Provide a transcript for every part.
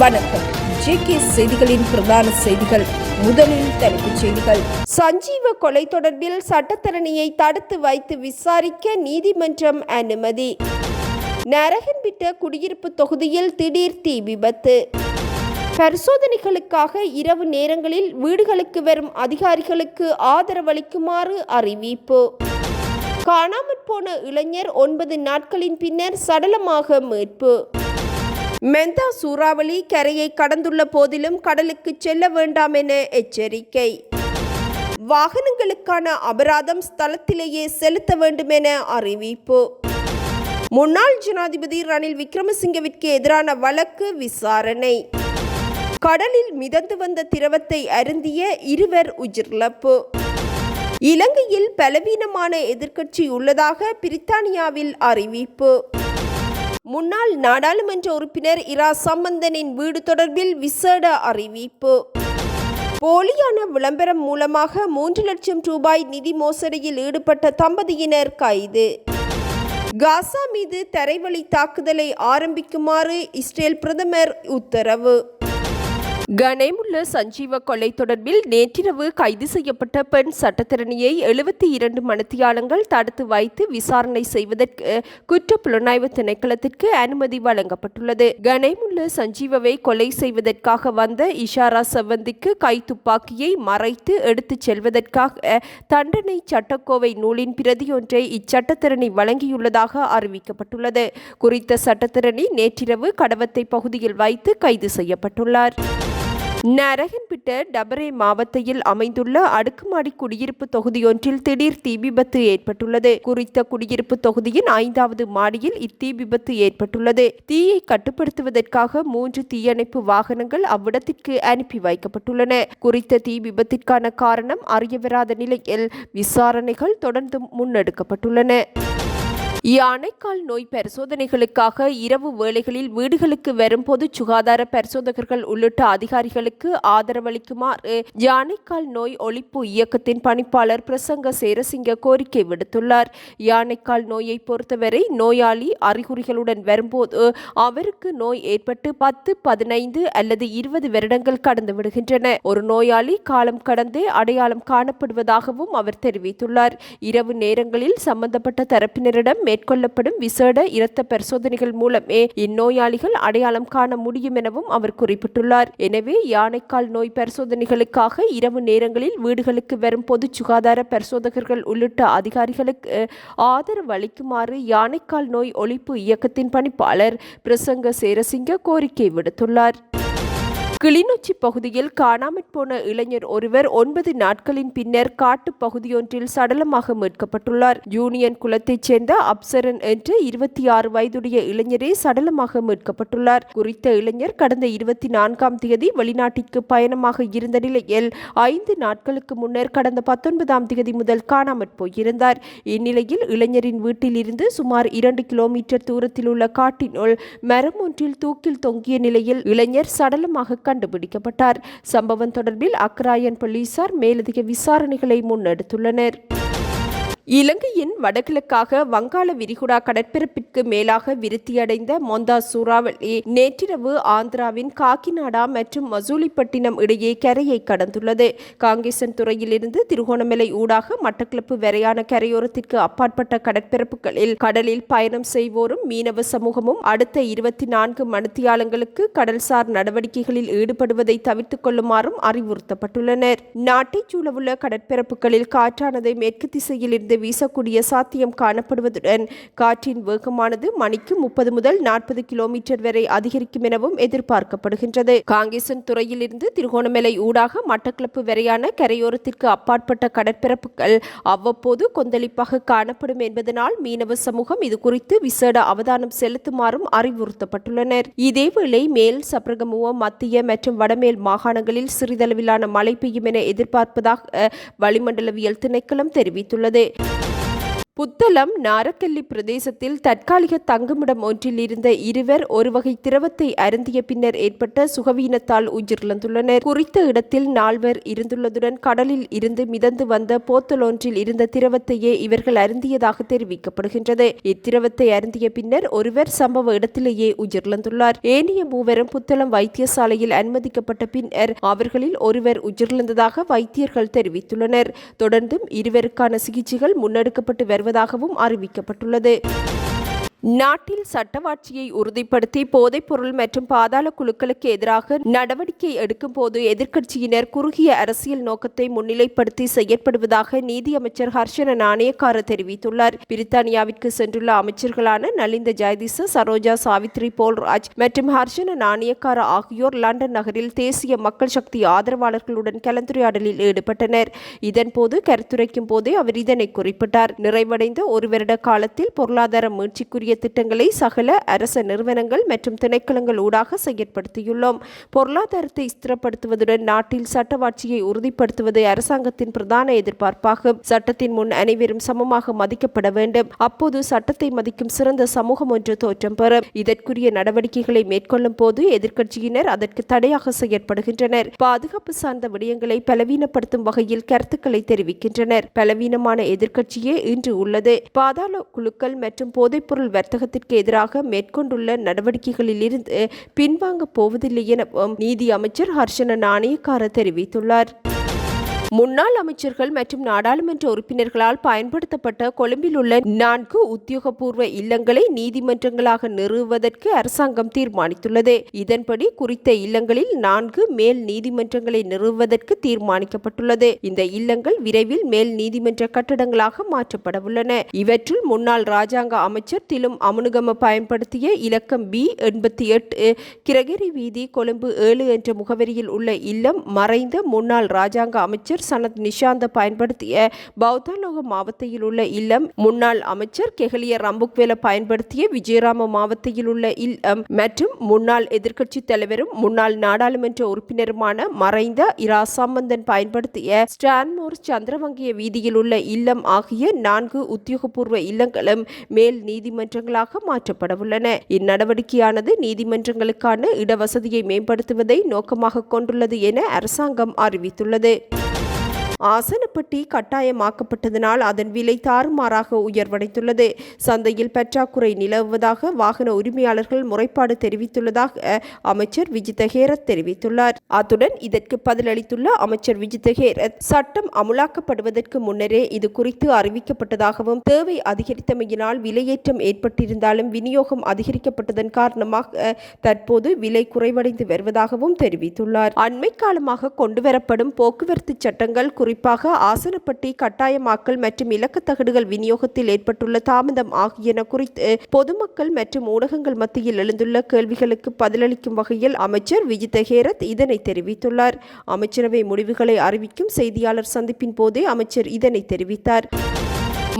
வணக்கம். ஜேகே செய்திகளின் பிரதான செய்திகள். முதலில் தலைப்புச் செய்திகள். சஞ்சீவ கொலை தொடர்பில் சட்டத்தரணியை தடுத்து வைத்து விசாரிக்க நீதிமன்றம் அனுமதி. நரகன்பிட்ட குடியிருப்பு தொகுதியில் திடீர் தீ விபத்து. பரிசோதனைகளுக்காக இரவு நேரங்களில் வீடுகளுக்கு வரும் அதிகாரிகளுக்கு ஆதரவளிக்குமாறு அறிவிப்பு. காணாமற் போன இளைஞர் ஒன்பது நாட்களின் பின்னர் சடலமாக மீட்பு. மெந்தா சூறாவளி கரையை கடந்துள்ள போதிலும் கடலுக்கு செல்ல வேண்டாம் என எச்சரிக்கை. வாகனங்களுக்கான அபராதம் ஸ்தலத்திலேயே செலுத்த வேண்டும் என அறிவிப்பு. முன்னாள் ஜனாதிபதி ரணில் விக்ரமசிங்கவிற்கு எதிரான வழக்கு விசாரணை. கடலில் மிதந்து வந்த திரவத்தை அருந்திய இருவர் உயிரிழப்பு. இலங்கையில் பலவீனமான எதிர்க்கட்சி உள்ளதாக பிரித்தானியாவில் அறிவிப்பு. முன்னாள் நாடாளுமன்ற உறுப்பினர் இரா சம்பந்தனின் வீடு தொடர்பில் விசேட அறிவிப்பு. போலியான விளம்பரம் மூலமாக மூன்று லட்சம் ரூபாய் நிதி மோசடியில் ஈடுபட்ட தம்பதியினர் கைது. காசா மீது தரைவழி தாக்குதலை ஆரம்பிக்குமாறு இஸ்ரேல் பிரதமர் உத்தரவு. கனேமுள்ள சஞ்சீவ கொலை தொடர்பில் நேற்றிரவு கைது செய்யப்பட்ட பெண் சட்டத்திறனியை எழுபத்தி இரண்டு மணித்தியாலங்கள் தடுத்து வைத்து விசாரணை செய்வதற்கு குற்ற புலனாய்வு திணைக்களத்திற்கு அனுமதி வழங்கப்பட்டுள்ளது. கனேமுள்ள சஞ்சீவவை கொலை செய்வதற்காக வந்த இஷாரா செவந்திக்கு கை துப்பாக்கியை மறைத்து எடுத்துச் செல்வதற்காக தண்டனை சட்டக்கோவை நூலின் பிரதியொன்றை இச்சட்டத்திறனி வழங்கியுள்ளதாக அறிவிக்கப்பட்டுள்ளது. குறித்த சட்டத்திறனி நேற்றிரவு கடவத்தை பகுதியில் வைத்து கைது செய்யப்பட்டுள்ளார். நரகன்பிட்ட டபரே மாவட்டத்தில் அமைந்துள்ள அடுக்குமாடி குடியிருப்பு தொகுதியொன்றில் திடீர் தீ விபத்து ஏற்பட்டுள்ளது. குறித்த குடியிருப்பு தொகுதியின் ஐந்தாவது மாடியில் இத்தீ விபத்து ஏற்பட்டுள்ளது. தீயை கட்டுப்படுத்துவதற்காக மூன்று தீயணைப்பு வாகனங்கள் அவ்விடத்திற்கு அனுப்பி வைக்கப்பட்டுள்ளன. குறித்த தீ விபத்திற்கான காரணம் அறியவராத நிலையில் விசாரணைகள் தொடர்ந்து முன்னெடுக்கப்பட்டுள்ளன. யானைக்கால் நோய் பரிசோதனைகளுக்காக இரவு வேளைகளில் வீடுகளுக்கு வரும் பொது சுகாதார பரிசோதகர்கள் உள்ளிட்ட அதிகாரிகளுக்கு ஆதரவளிக்குமாறு யானைக்கால் நோய் ஒழிப்பு இயக்கத்தின் பணிப்பாளர் பிரசங்க சேரசிங்க கோரிக்கை விடுத்துள்ளார். யானைக்கால் நோயை பொறுத்தவரை நோயாளி அறிகுறிகளுடன் வரும்போது அவருக்கு நோய் ஏற்பட்டு பத்து பதினைந்து அல்லது இருபது வருடங்கள் கடந்து விடுகின்றன. ஒரு நோயாளி காலம் கடந்தே அடையாளம் காணப்படுவதாகவும் அவர் தெரிவித்துள்ளார். இரவு நேரங்களில் சம்பந்தப்பட்ட தரப்பினரிடம் மேற்கொள்ளப்படும் விசேட இரத்த பரிசோதனைகள் மூலமே இந்நோயாளிகள் அடையாளம் காண முடியும் எனவும் அவர் குறிப்பிட்டுள்ளார். எனவே யானைக்கால் நோய் பரிசோதனைகளுக்காக இரவு நேரங்களில் வீடுகளுக்கு வரும் பொது சுகாதார பரிசோதகர்கள் உள்ளிட்ட அதிகாரிகளுக்கு ஆதரவு அளிக்குமாறு யானைக்கால் நோய் ஒழிப்பு இயக்கத்தின் பணிப்பாளர் பிரசங்க சேரசிங்க கோரிக்கை விடுத்துள்ளார். கிளிநொச்சி பகுதியில் காணாமற் போன இளைஞர் ஒருவர் ஒன்பது நாட்களின் பின்னர் காட்டு பகுதியொன்றில் சடலமாக மீட்கப்பட்டுள்ளார். யூனியன் குலத்தைச் சேர்ந்த அப்சரன் என்ற இருபத்தி ஆறு வயதுடைய இளைஞரே சடலமாக மீட்கப்பட்டுள்ளார். குறித்த இளைஞர் கடந்த இருபத்தி நான்காம் தேதி வெளிநாட்டிற்கு பயணமாக இருந்த நிலையில் ஐந்து நாட்களுக்கு முன்னர் கடந்த பத்தொன்பதாம் தேதி முதல் காணாமற் போயிருந்தார். இந்நிலையில் இளைஞரின் வீட்டில் இருந்து சுமார் இரண்டு கிலோமீட்டர் தூரத்தில் உள்ள காட்டினுள் மரம் ஒன்றில் தூக்கில் தொங்கிய நிலையில் இளைஞர் சடலமாக கண்டுபிடிக்கப்பட்டார். சம்பவம் தொடர்பில் அக்ராயன் போலீசார் மேலதிக விசாரணைகளை முன்னெடுத்துள்ளனர். இலங்கையின் வடகிழக்காக வங்காள விரிகுடா கடற்பரப்பிற்கு மேலாக விருத்தியடைந்த மொந்தா சூறாவளி நேற்றிரவு ஆந்திராவின் காக்கிநாடா மற்றும் மசூலிப்பட்டினம் இடையே கரையை கடந்துள்ளது. காங்கேசன் துறையிலிருந்து திருகோணமலை ஊடாக மட்டக்களப்பு வரையான கரையோரத்திற்கு அப்பாற்பட்ட கடற்பரப்புகளில் கடலில் பயணம் செய்வோரும் மீனவ சமூகமும் அடுத்த இருபத்தி நான்கு மணித்தியாலங்களுக்கு கடல்சார் நடவடிக்கைகளில் ஈடுபடுவதை தவிர்த்துக் கொள்ளுமாறும் அறிவுறுத்தப்பட்டுள்ளனர். நாட்டைச் சூழவுள்ள கடற்பரப்புகளில் காற்றானதை மேற்கு திசையில் இருந்து வீசக்கூடிய சாத்தியம் காணப்படுவதுடன் காற்றின் வேகமானது மணிக்கு முப்பது முதல் நாற்பது கிலோமீட்டர் வரை அதிகரிக்கும் எனவும் எதிர்பார்க்கப்படுகின்றது. காங்கேசன் துறையிலிருந்து திருகோணமலை ஊடாக மட்டக்களப்பு வரையான கரையோரத்திற்கு அப்பாற்பட்ட கடற்பரப்புகள் அவ்வப்போது கொந்தளிப்பாக காணப்படும் என்பதனால் மீனவ சமூகம் இது குறித்து விசேட அவதானம் செலுத்துமாறும் அறிவுறுத்தப்பட்டுள்ளனர். இதேவேளை மேல் சப்ரகமுவ மத்திய மற்றும் வடமேல் மாகாணங்களில் சிறிதளவிலான மழை பெய்யும் என எதிர்பார்ப்பதாக வளிமண்டலவியல் திணைக்களம் தெரிவித்துள்ளது. புத்தளம் நாரக்கல்லி பிரதேசத்தில் தற்காலிக தங்குமிடம் ஒன்றில் இருந்த இருவர் ஒரு வகை திரவத்தை அருந்திய பின்னர் ஏற்பட்ட சுகவீனத்தால் உயிரிழந்துள்ளனர். குறித்த இடத்தில் நால்வர் இருந்துள்ளதுடன் கடலில் இருந்து மிதந்து வந்த போத்தலொன்றில் இருந்த திரவத்தையே இவர்கள் அருந்தியதாக தெரிவிக்கப்படுகின்றது. இத்திரவத்தை அருந்திய பின்னர் ஒருவர் சம்பவ இடத்திலேயே உயிரிழந்துள்ளார். ஏனைய மூவரும் புத்தளம் வைத்தியசாலையில் அனுமதிக்கப்பட்ட பின்னர் அவர்களில் ஒருவர் உயிரிழந்ததாக வைத்தியர்கள் தெரிவித்துள்ளனர். தொடர்ந்தும் இருவருக்கான சிகிச்சைகள் முன்னெடுக்கப்பட்டு வருவதாகவும் அறிவிக்கப்பட்டுள்ளது. நாட்டில் சட்டவாட்சியை உறுதிப்படுத்தி போதைப்பொருள் மற்றும் பாதாள குழுக்களுக்கு எதிராக நடவடிக்கை எடுக்கும் போது எதிர்க்கட்சியினர் குறுகிய அரசியல் நோக்கத்தை முன்னிலைப்படுத்தி செயற்படுவதாக நீதியமைச்சர் ஹர்ஷன நாணயக்கார தெரிவித்துள்ளார். பிரித்தானியாவிற்கு சென்றுள்ள அமைச்சர்களான நலிந்த ஜெயதிச சரோஜா சாவித்ரி போல்ராஜ் மற்றும் ஹர்ஷன நாணயக்கார ஆகியோர் லண்டன் நகரில் தேசிய மக்கள் சக்தி ஆதரவாளர்களுடன் கலந்துரையாடலில் ஈடுபட்டனர். இதன்போது கருத்துரைக்கும் போதே அவர் இதனை குறிப்பிட்டார். நிறைவடைந்த ஒரு வருட காலத்தில் பொருளாதார மீழ்ச்சிக்குரிய புதிய திட்டங்களை சகல அரச நிறுவனங்கள் மற்றும் திணைக்களங்கள் ஊடாக செயற்படுத்தியுள்ளோம். பொருளாதாரத்தை ஸ்திரப்படுத்துவதுடன் நாட்டில் சட்டவாட்சியை உறுதிப்படுத்துவது அரசாங்கத்தின் பிரதான எதிர்பார்ப்பாகும். சட்டத்தின் முன் அனைவரும் சமமாக மதிக்கப்பட வேண்டும். அப்போது சட்டத்தை மதிக்கும் சிறந்த சமூகம் ஒன்று தோற்றம் பெறும். இதற்குரிய நடவடிக்கைகளை மேற்கொள்ளும் போது எதிர்க்கட்சியினர் அதற்கு தடையாக செயற்படுகின்றனர். பாதுகாப்பு சார்ந்த விடயங்களை பலவீனப்படுத்தும் வகையில் கருத்துக்களை தெரிவிக்கின்றனர். பலவீனமான எதிர்க்கட்சியே இன்று உள்ளது. பாதாள குழுக்கள் மற்றும் போதைப்பொருள் வர்த்தகத்திற்கு எதிராக மேற்கொண்டுள்ள நடவடிக்கைகளிலிருந்து பின்வாங்கப் போவதில்லை என நீதி அமைச்சர் ஹர்ஷன நாணயக்கார தெரிவித்துள்ளார். முன்னாள் அமைச்சர்கள் மற்றும் நாடாளுமன்ற உறுப்பினர்களால் பயன்படுத்தப்பட்ட கொழும்பில் உள்ள நான்கு உத்தியோகபூர்வ இல்லங்களை நீதிமன்றங்களாக நிறுவுவதற்கு அரசாங்கம் தீர்மானித்துள்ளது. இதன்படி குறித்த இல்லங்களில் நான்கு மேல் நீதிமன்றங்களை நிறுவுவதற்கு தீர்மானிக்கப்பட்டுள்ளது. இந்த இல்லங்கள் விரைவில் மேல் நீதிமன்ற கட்டடங்களாக மாற்றப்பட உள்ளன இவற்றுள் முன்னாள் ராஜாங்க அமைச்சர் திலும் அமுனுகம பயன்படுத்திய இலக்கம் பி எண்பத்தி எட்டு கிரகிரி வீதி கொழும்பு ஏழு என்ற முகவரியில் உள்ள இல்லம் மறைந்த முன்னாள் ராஜாங்க அமைச்சர் அமைச்சர் சனத் நிஷாந்த பயன்படுத்திய பௌத்தாலோக மாவட்டத்தில் உள்ள இல்லம். முன்னாள் அமைச்சர் கெஹலிய ரம்புக்வேல பயன்படுத்திய விஜயராம மாவட்டத்தில் உள்ள இல்லம் மற்றும் முன்னாள் எதிர்க்கட்சி தலைவரும் முன்னாள் நாடாளுமன்ற உறுப்பினருமான மறைந்த இரா சம்பந்தன் பயன்படுத்திய ஸ்டான்மோர் சந்திரவங்கிய வீதியில் உள்ள இல்லம் ஆகிய நான்கு உத்தியோகபூர்வ இல்லங்களும் மேல் நீதிமன்றங்களாக மாற்றப்படவுள்ளன இந்நடவடிக்கையானது நீதிமன்றங்களுக்கான இடவசதியை மேம்படுத்துவதை நோக்கமாக கொண்டுள்ளது என அரசாங்கம் அறிவித்துள்ளது. ஆசனப்பட்டி கட்டாயமாக்கப்பட்டதனால் அதன் விலை தாறுமாறாக உயர்வடைந்துள்ளது. சந்தையில் பற்றாக்குறை நிலவுவதாக வாகன உரிமையாளர்கள் முறைப்பாடு தெரிவித்துள்ளதாக அமைச்சர் விஜித ஹேரத் தெரிவித்துள்ளார். அத்துடன் இதற்கு பதிலளித்துள்ள அமைச்சர் விஜித ஹேரத் சட்டம் அமுலாக்கப்படுவதற்கு முன்னரே இது குறித்து அறிவிக்கப்பட்டதாகவும் தேவை அதிகரித்தமையினால் விலையேற்றம் ஏற்பட்டிருந்தாலும் விநியோகம் அதிகரிக்கப்பட்டதன் காரணமாக தற்போது விலை குறைவடைந்து வருவதாகவும் தெரிவித்துள்ளார். அண்மை காலமாக கொண்டுவரப்படும் போக்குவரத்து சட்டங்கள் குறிப்பாக ஆசனப்பட்டி கட்டாயமாக்கல் மற்றும் இலக்கத்தகடுகள் விநியோகத்தில் ஏற்பட்டுள்ள தாமதம் ஆகியன குறித்து பொதுமக்கள் மற்றும் ஊடகங்கள் மத்தியில் எழுந்துள்ள கேள்விகளுக்கு பதிலளிக்கும் வகையில் அமைச்சர் விஜித ஹேரத் இதனை தெரிவித்துள்ளார். அமைச்சரவை முடிவுகளை அறிவிக்கும் செய்தியாளர் சந்திப்பின் போதே அமைச்சர் இதனை தெரிவித்தார்.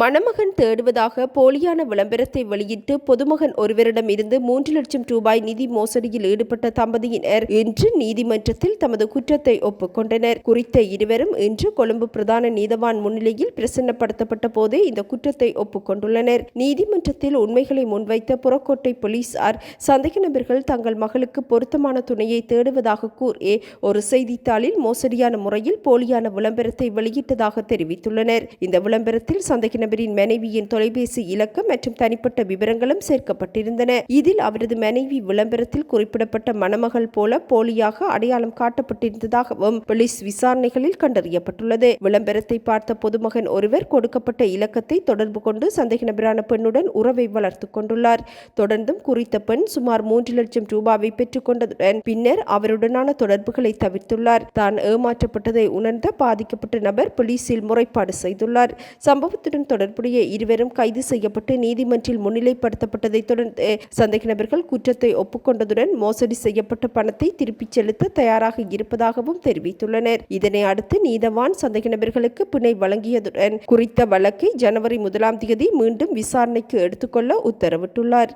மணமகன் தேடுவதாக போலியான விளம்பரத்தை வெளியிட்டு பொதுமகன் ஒருவரிடம் இருந்து மூன்று லட்சம் ரூபாய் நிதி மோசடியில் ஈடுபட்ட தம்பதியினர் இன்று நீதிமன்றத்தில் தமது குற்றத்தை ஒப்புக்கொண்டனர். குறித்த இருவரும் இன்று கொழும்பு பிரதான நீதவான் முன்னிலையில் பிரசன்னப்படுத்தப்பட்ட போதே இந்த குற்றத்தை ஒப்புக்கொண்டுள்ளனர். நீதிமன்றத்தில் உண்மைகளை முன்வைத்த புறக்கோட்டை போலீசார் சந்தேக நபர்கள் தங்கள் மகளுக்கு பொருத்தமான துணையை தேடுவதாக கூறி ஒரு செய்தித்தாளில் மோசடியான முறையில் போலியான விளம்பரத்தை வெளியிட்டதாக தெரிவித்துள்ளனர். இந்த விளம்பரத்தில் சந்தேக நபரின் மனைவியின் தொலைபேசி இலக்கம் மற்றும் தனிப்பட்ட விவரங்களும் சேர்க்கப்பட்டிருந்தன. இதில் அவரது மனைவி விளம்பரத்தில் குறிப்பிடப்பட்ட மணமகள் போல போலியாக அடையாளம் காட்டப்பட்டிருந்ததாகவும் போலீஸ் விசாரணைகளில் கண்டறியப்பட்டுள்ளது. விளம்பரத்தை பார்த்த பொதுமகன் ஒருவர் கொடுக்கப்பட்ட இலக்கத்தை தொடர்பு கொண்டு சந்தேக நபரான பெண்ணுடன் உறவை வளர்த்துக் கொண்டுள்ளார். தொடர்ந்தும் குறித்த பெண் சுமார் மூன்று லட்சம் ரூபாவை பெற்றுக் கொண்டதுடன் பின்னர் அவருடனான தொடர்புகளை தவிர்த்துள்ளார். தான் ஏமாற்றப்பட்டதை உணர்ந்த பாதிக்கப்பட்ட நபர் போலீசில் முறைப்பாடு செய்துள்ளார். சம்பவத்துடன் தொடர்புடைய இருவரும் கைது செய்யப்பட்டு நீதிமன்றில் முன்னிலைப்படுத்தப்பட்டதை தொடர்ந்து சந்தேக நபர்கள் குற்றத்தை ஒப்புக்கொண்டதுடன் மோசடி செய்யப்பட்ட பணத்தை திருப்பிச் செலுத்த தயாராக இருப்பதாகவும் தெரிவித்துள்ளனர். இதனை அடுத்து நீதவான் சந்தேக நபர்களுக்கு பிணை வழங்கியதுடன் குறித்த வழக்கை ஜனவரி முதலாம் தேதி மீண்டும் விசாரணைக்கு எடுத்துக்கொள்ள உத்தரவிட்டுள்ளார்.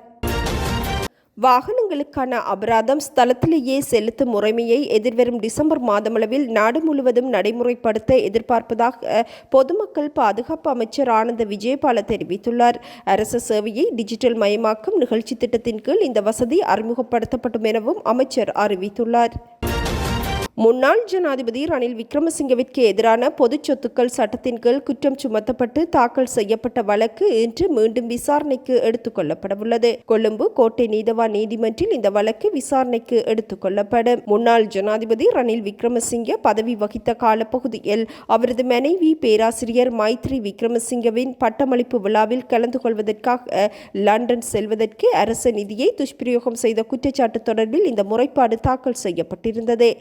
வாகனங்களுக்கான அபராதம் ஸ்தலத்திலேயே செலுத்தும் முறைமையை எதிர்வரும் டிசம்பர் மாதமளவில் நாடு முழுவதும் நடைமுறைப்படுத்த எதிர்பார்ப்பதாக பொதுமக்கள் பாதுகாப்பு அமைச்சர் ஆனந்த விஜயபால தெரிவித்துள்ளார். அரசு சேவையை டிஜிட்டல் மயமாக்கும் நிகழ்ச்சி திட்டத்தின் கீழ் இந்த வசதி அறிமுகப்படுத்தப்படும் எனவும் அமைச்சர் அறிவித்துள்ளார். முன்னாள் ஜனாதிபதி ரணில் விக்ரமசிங்கவிற்கு எதிரான பொது சொத்துக்கள் சட்டத்தின் கீழ் குற்றம் சுமத்தப்பட்டு தாக்கல் செய்யப்பட்ட வழக்கு இன்று மீண்டும் விசாரணைக்கு எடுத்துக் கொள்ளப்படவுள்ளது. கொழும்பு கோட்டை நீதவான் நீதிமன்றில் இந்த வழக்கு விசாரணைக்கு எடுத்துக் கொள்ளப்படும். முன்னாள் ஜனாதிபதி ரணில் விக்ரமசிங்க பதவி வகித்த காலப்பகுதியில் அவரது மனைவி பேராசிரியர் மைத்ரி விக்ரமசிங்கவின் பட்டமளிப்பு விழாவில் கலந்து கொள்வதற்காக லண்டன் செல்வதற்கு அரசு நிதியை துஷ்பிரயோகம் செய்த குற்றச்சாட்டு தொடர்பில் இந்த முறைப்பாடு தாக்கல் செய்யப்பட்டிருந்தது.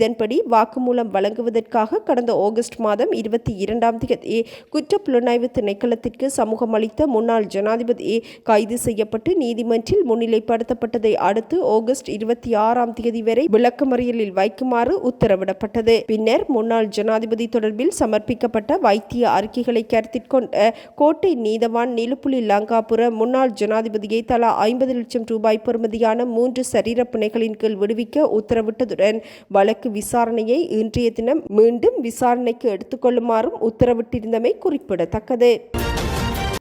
இதன்படி வாக்குமூலம் வழங்குவதற்காக கடந்த ஆகஸ்ட் மாதம் இருபத்தி இரண்டாம் தேதி குற்றப்புலனாய்வு திணைக்களத்திற்கு சமூகம் அளித்த முன்னாள் ஜனாதிபதி கைது செய்யப்பட்டு நீதிமன்றில் முன்னிலைப்படுத்தப்பட்டதை அடுத்து ஆகஸ்ட் இருபத்தி ஆறாம் தேதி வரை விளக்கமறியலில் வைக்குமாறு உத்தரவிடப்பட்டது. பின்னர் முன்னாள் ஜனாதிபதி தொடர்பில் சமர்ப்பிக்கப்பட்ட வைத்திய அறிக்கைகளை கருத்தில் கொண்ட கோட்டை நீதவான் நிலுப்புலி லங்காபுர முன்னாள் ஜனாதிபதியை தலா ஐம்பது லட்சம் ரூபாய் பொறுமதியான மூன்று சரீர பிணைகளின் கீழ் விடுவிக்க உத்தரவிட்டதுடன் வழக்கு விசாரணையை இன்றைய தினம் மீண்டும் விசாரணைக்கு எடுத்துக்கொள்ளுமாறும் உத்தரவிட்டிருந்தமை குறிப்பிடத்தக்கது.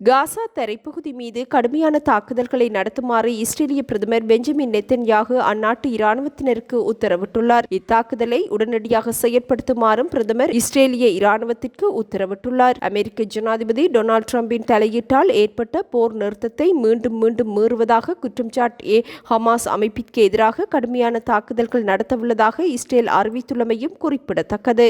காசா தரைப்பகுதி மீது கடுமையான தாக்குதல்களை நடத்துமாறு இஸ்ரேலிய பிரதமர் பெஞ்சமின் நெத்தன்யாகு அந்நாட்டு இராணுவத்தினருக்கு உத்தரவிட்டுள்ளார். இத்தாக்குதலை உடனடியாக செயற்படுத்துமாறும் பிரதமர் இஸ்ரேலிய இராணுவத்திற்கு உத்தரவிட்டுள்ளார். அமெரிக்க ஜனாதிபதி டொனால்ட் டிரம்பின் தலையீட்டால் ஏற்பட்ட போர் நிறுத்தத்தை மீண்டும் மீண்டும் மீறுவதாக குற்றம் சாட்டிய ஹமாஸ் அமைப்பிற்கு எதிராக கடுமையான தாக்குதல்கள் நடத்தவுள்ளதாக இஸ்ரேல் அறிவித்துள்ளமையும் குறிப்பிடத்தக்கது.